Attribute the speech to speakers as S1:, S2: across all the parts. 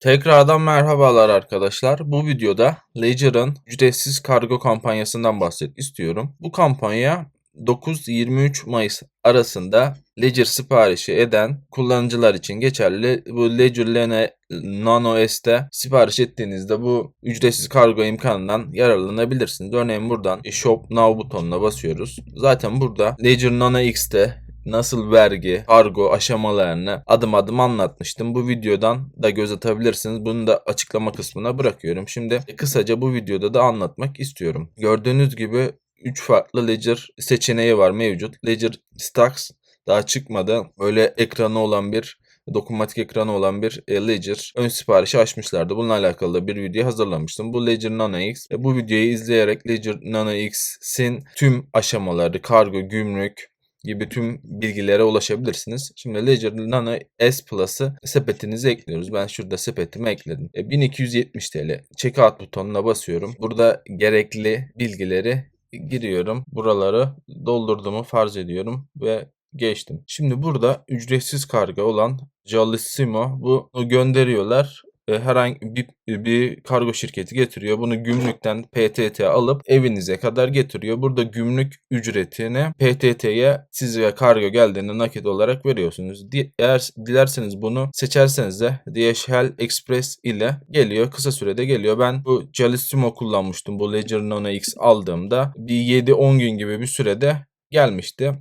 S1: Tekrardan merhabalar arkadaşlar. Bu videoda Ledger'ın ücretsiz kargo kampanyasından bahsetmek istiyorum. Bu kampanya 9-23 Mayıs arasında Ledger siparişi eden kullanıcılar için geçerli. Bu Ledger Nano S'te sipariş ettiğinizde bu ücretsiz kargo imkanından yararlanabilirsiniz. Örneğin buradan Shop Now butonuna basıyoruz. Zaten burada Ledger Nano X'te nasıl vergi, kargo aşamalarını adım adım anlatmıştım. Bu videodan da göz atabilirsiniz. Bunu da açıklama kısmına bırakıyorum. Şimdi kısaca bu videoda da anlatmak istiyorum. Gördüğünüz gibi 3 farklı Ledger seçeneği var mevcut. Ledger Stacks daha çıkmadı. Böyle ekranı olan bir dokunmatik ekranı olan bir e, Ledger ön siparişi açmışlardı. Bununla alakalı da bir video hazırlamıştım. Bu Ledger Nano X. E, bu videoyu izleyerek Ledger Nano X'in tüm aşamaları, kargo, gümrük, gibi tüm bilgilere ulaşabilirsiniz. Şimdi Ledger Nano S Plus'ı sepetinize ekliyoruz. Ben şurada sepetime ekledim. E, 1270 TL. Checkout butonuna basıyorum. Burada gerekli bilgileri giriyorum. Buraları doldurduğumu farz ediyorum ve geçtim. Şimdi burada ücretsiz kargo olan Jallissimo bunu gönderiyorlar herhangi bir, bir kargo şirketi getiriyor. Bunu gümrükten PTT alıp evinize kadar getiriyor. Burada gümrük ücretini PTT'ye size kargo geldiğinde nakit olarak veriyorsunuz. Eğer dilerseniz bunu seçerseniz de DHL Express ile geliyor. Kısa sürede geliyor. Ben bu Jalissimo kullanmıştım. Bu Ledger Nano X aldığımda bir 7-10 gün gibi bir sürede gelmişti.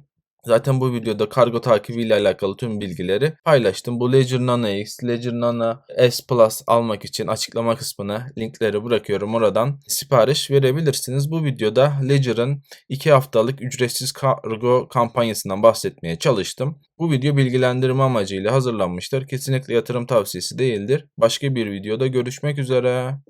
S1: Zaten bu videoda kargo takibi ile alakalı tüm bilgileri paylaştım. Bu Ledger Nano X, Ledger Nano S Plus almak için açıklama kısmına linkleri bırakıyorum. Oradan sipariş verebilirsiniz. Bu videoda Ledger'ın 2 haftalık ücretsiz kargo kampanyasından bahsetmeye çalıştım. Bu video bilgilendirme amacıyla hazırlanmıştır. Kesinlikle yatırım tavsiyesi değildir. Başka bir videoda görüşmek üzere.